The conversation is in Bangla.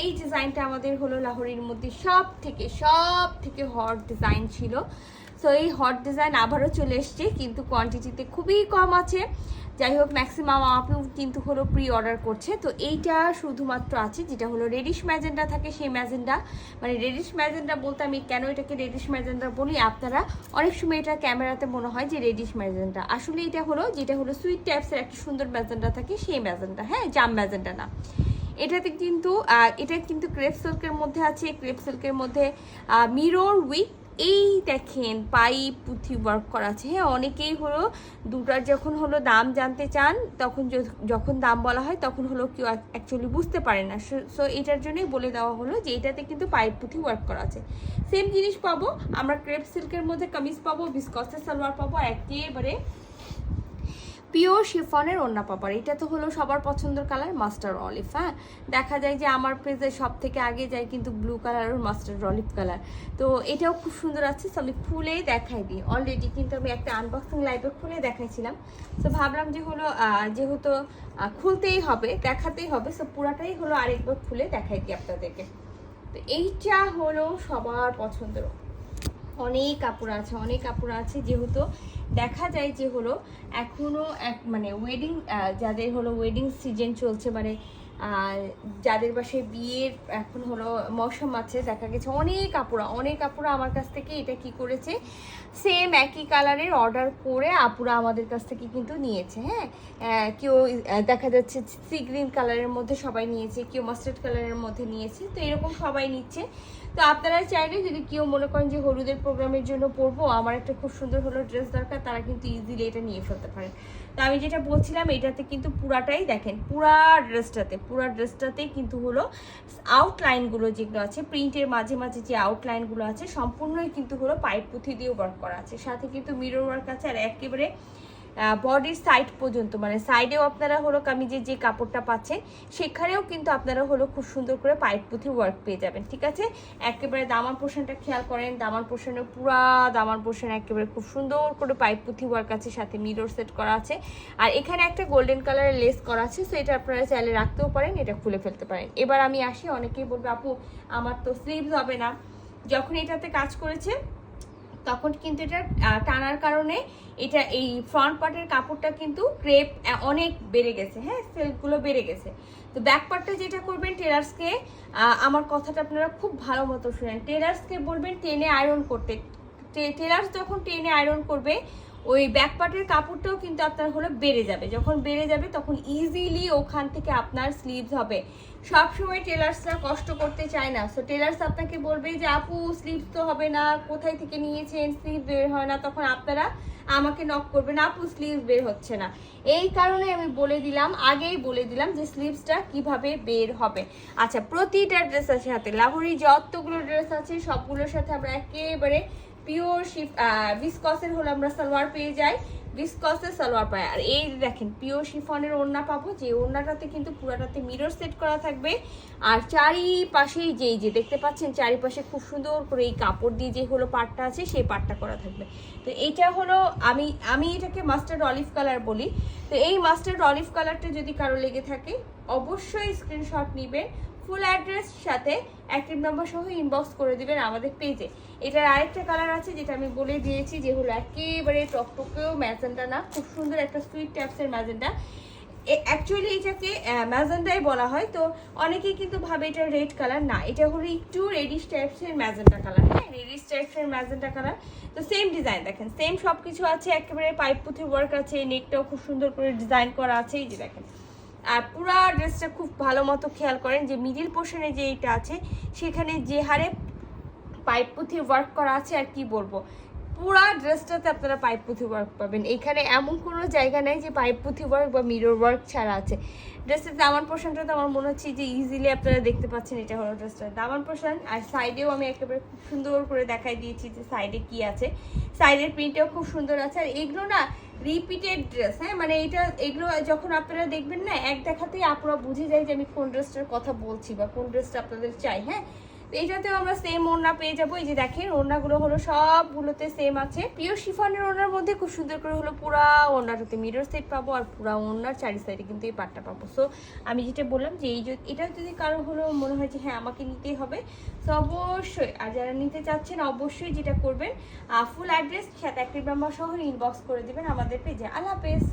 এই ডিজাইনটা আমাদের হলো লাহোরির মধ্যে সব থেকে সব থেকে হট ডিজাইন ছিল। সো এই হট ডিজাইন আবারও চলে এসছে, কিন্তু কোয়ান্টিটিতে খুবই কম আছে। যাই হোক ম্যাক্সিমাম আপু কিন্তু হলো প্রি অর্ডার করছে। তো এইটা শুধুমাত্র আছে, যেটা হলো রেডিশ ম্যাজেন্ডা থাকে, সেই ম্যাজেন্ডা মানে রেডিশ ম্যাজেন্ডা বলতে আমি কেন এটাকে রেডিশ ম্যাজেন্ডা বলি? আপনারা অনেক সময় এটা ক্যামেরাতে মনে হয় যে রেডিশ ম্যাজেন্ডা আসলে এটা হলো, যেটা হলো সুইট টাইপসের একটা সুন্দর ম্যাজেন্ডা থাকে, সেই ম্যাজেন্ডা হ্যাঁ জাম ম্যাজেন্ডা না। এটাতে কিন্তু এটা কিন্তু ক্রেপ সিল্কের মধ্যে আছে, ক্রেপ সিল্কের মধ্যে মিরর উইথ এই দেখেন পাইপ পুঁথি ওয়ার্ক করা আছে। হ্যাঁ অনেকেই হলো দুটার যখন হলো দাম জানতে চান, তখন যখন দাম বলা হয়, তখন হলো কেউ অ্যাকচুয়ালি বুঝতে পারে না। সো এটার জন্যই বলে দেওয়া হলো যে এটাতে কিন্তু পাইপ পুঁথি ওয়ার্ক করা আছে। সেম জিনিস পাবো, আমরা ক্রেপ সিল্কের মধ্যে কামিজ পাবো বিস্কসের সালোয়ার পাবো, একেবারে পিওর শিফনের ওন্না পাপার এটা তো হলো সবার পছন্দের কালার, মাস্টার অলিভ হ্যাঁ? দেখা যায় যে আমার পেজে সব থেকে আগে যায় কিন্তু ব্লু কালার আর মাস্টার অলিভ কালার। তো এটাও খুব সুন্দর আছে তো আমি খুলেই দেখাই দিই। অলরেডি কিন্তু আমি একটা আনবক্সিং লাইভে খুলে দেখাইছিলাম। তো ভাবলাম যে হলো যেহেতু খুলতেই হবে, দেখাতেই হবে, সো পুরাটাই হলো আরেকবার খুলে দেখাই দিই আপনাদেরকে। তো এইটা হলো সবার পছন্দের। অনেক কাপড় আছে, অনেক কাপড় আছে, যেহেতু দেখা যায় যে হলো এখনও এক মানে ওয়েডিং যাদের হলো ওয়েডিং সিজন চলছে মানে যাদের বাসায় বিয়ের এখন হলো মৌসুম আছে, দেখা গেছে অনেক কাপড়া অনেক কাপড়া আমার কাছ থেকে এটা কি করেছে সেম একই কালারের অর্ডার করে আপুরা আমাদের কাছ থেকে কিন্তু নিয়েছে হ্যাঁ? কেউ দেখা যাচ্ছে সি গ্রিন কালারের মধ্যে সবাই নিয়েছে, কেউ মাস্টার্ড কালারের মধ্যে নিয়েছে, তো এরকম সবাই নিচ্ছে। তো আপনারা চাইলে যদি কেউ মনে করেন যে হলুদের প্রোগ্রামের জন্য পরবো, আমার একটা খুব সুন্দর হলো ড্রেস দরকার তারা কিন্তু ইজিলি এটা নিয়ে ফেলতে পারেন তো আমি যেটা বলছিলাম, এটাতে কিন্তু পুরাটাই দেখেন, পুরা ড্রেসটাতে পুরা ড্রেসটাতে কিন্তু হলো আউটলাইনগুলো যেগুলো আছে প্রিন্টের মাঝে মাঝে যে আউটলাইনগুলো আছে, সম্পূর্ণই কিন্তু হলো পাইপ পুঁথি দিয়ে ওয়ার্ক করা আছে। সাথে কিন্তু মিরর ওয়ার্ক আছে আর একেবারে বডির সাইড পর্যন্ত মানে সাইডেও আপনারা হলো কামিজের যে কাপড়টা পাচ্ছেন, সেখানেও কিন্তু আপনারা হলো খুব সুন্দর করে পাইপ পুঁথি ওয়ার্ক পেয়ে যাবেন, ঠিক আছে? একেবারে দামান পোর্শনটা খেয়াল করেন, দামান পোর্শনে পুরা দামান পোর্শন একেবারে খুব সুন্দর করে পাইপ পুঁথি ওয়ার্ক আছে, সাথে মিরর সেট করা আছে। আর এখানে একটা গোল্ডেন কালারের লেস করা আছে সো এটা আপনারা চাইলে রাখতেও পারেন, এটা খুলে ফেলতে পারেন। এবার আমি আসি, অনেকেই বলবে, আপু, আমার তো স্লিভস হবে না। যখন এটাতে কাজ করেছে তখন কিন্তু এটা টানার কারণে এটা এই ফ্রন্ট পার্টের কাপড়টা কিন্তু ক্রেপ অনেক বেড়ে গেছে। হ্যাঁ সেলগুলো বেড়ে গেছে। তো ব্যাক পার্টটা যেটা করবেন টেলার্সকে আমার কথাটা আপনারা খুব ভালো মতো শুনেন। টেলার্সকে বলবেন, টেনে আয়রন করতে। টেলার্স যখন টেনে আয়রন করবে ওই ব্যাক পার্টের কাপড়টাও কিন্তু আপনার হলো বেড়ে যাবে। যখন বেড়ে যাবে, তখন ইজিলি ওখান থেকে আপনার স্লিভস হবে। সবসময় টেলার্সরা কষ্ট করতে চায় না। সো টেলার্স আপনাকে বলবে যে, আপু স্লিভস তো হবে না, কোথায় থেকে নিয়েছেন? স্লিভ বের হয় না। তখন আপনারা আমাকে নক করবেন, আপু স্লিভ বের হচ্ছে না। এই কারণে আমি বলে দিলাম, আগেই বলে দিলাম যে স্লিভসটা কীভাবে বের হবে। আচ্ছা প্রতিটা ড্রেসের সাথে লাহোরি যতগুলো ড্রেস আছে, সবগুলোর সাথে আমরা একেবারে পিওর শিফ ভিসকসের হলে আমরা সালোয়ার পেয়ে যাই। ভিসকসের সালোয়ার পাই আর এই দেখেন, পিওর শিফনের ওড়না পাবো, যে ওড়নাটাতে কিন্তু পুরাটাতে মিরর সেট করা থাকবে। আর চারিপাশেই যেই যে দেখতে পাচ্ছেন, চারিপাশে খুব সুন্দর করে এই কাপড় দিয়ে যে হলো পাটটা আছে, সেই পাটটা করা থাকবে। তো এইটা হলো আমি আমি এটাকে মাস্টার্ড অলিভ কালার বলি। তো এই মাস্টার্ড অলিভ কালারটা যদি কারও লেগে থাকে অবশ্যই স্ক্রিনশট নিবেন ফুল অ্যাড্রেস সাথে অ্যাক্টিভ নাম্বার সহ ইনবক্স করে দিবেন আমাদের পেজে এটার আরেকটা কালার আছে যেটা আমি বলে দিয়েছি যে হলো একেবারে টকটকেও ম্যাজেন্টা না, খুব সুন্দর একটা সুইট ট্যাপসের ম্যাজেন্টা অ্যাকচুয়ালি এটাকে ম্যাজেন্টাই বলা হয়, তো অনেকেই কিন্তু ভাবে এটা রেড কালার না, এটা হলো একটু রেডিশ টাইপসের ম্যাজেন্টা কালার হ্যাঁ রেডিশ টাইপসের ম্যাজেন্টা কালার তো সেম ডিজাইন দেখেন সেম সব কিছু আছে, একেবারে পাইপ পুঁথি ওয়ার্ক আছে নেকটাও খুব সুন্দর করে ডিজাইন করা আছে, এই যে দেখেন। আর পুরা ড্রেসটা খুব ভালো মতো খেয়াল করেন যে মিডিল পোর্শনে যে এইটা আছে, সেখানে যে হারে পাইপ পুঁথি ওয়ার্ক করা আছে আর কি বলব। পুরা ড্রেসটাতে আপনারা পাইপ পুঁথি ওয়ার্ক পাবেন। এখানে এমন কোনো জায়গা নেই যে পাইপ পুঁথি ওয়ার্ক বা মিরর ওয়ার্ক ছাড়া আছে। ড্রেসের দামান পোর্শনটা তো আমার মনে হচ্ছে যে ইজিলি আপনারা দেখতে পাচ্ছেন এটা হলো ড্রেসটার দামান পোর্শন আর সাইডেও আমি একেবারে খুব সুন্দর করে দেখাই দিয়েছি যে সাইডে কি আছে। সাইডের প্রিন্টটাও খুব সুন্দর আছে। আর এগুলো না রিপিটেড ড্রেস হ্যাঁ? মানে এটা, এগুলো যখন আপনারা দেখবেন না, এক দেখাতেই আপনারা বুঝে যায় যে আমি কোন ড্রেসটার কথা বলছি বা কোন ড্রেসটা আপনাদের চাই হ্যাঁ? তো এটাতেও আমরা সেম ওড়না পেয়ে যাব। এই যে দেখেন, ওড়নাগুলো হলো সবগুলোতে সেম আছে। পিওর শিফনের ওড়নার মধ্যে খুব সুন্দর করে হলো পুরা ওড়নাটাতে মিরর সেট পাবো আর পুরা ওড়নার চারি সাইডে কিন্তু এই পাটটা পাবো। সো আমি যেটা বললাম যে এই এটা যদি কারও হলো মনে হয় যে হ্যাঁ আমাকে নিতেই হবে, তো অবশ্যই, আর যারা নিতে চাচ্ছেন, অবশ্যই যেটা করবেন ফুল অ্যাড্রেস সাথে একটি নাম্বার সহ ইনবক্স করে দেবেন আমাদের পেজে আল্লাহ হাফেজ।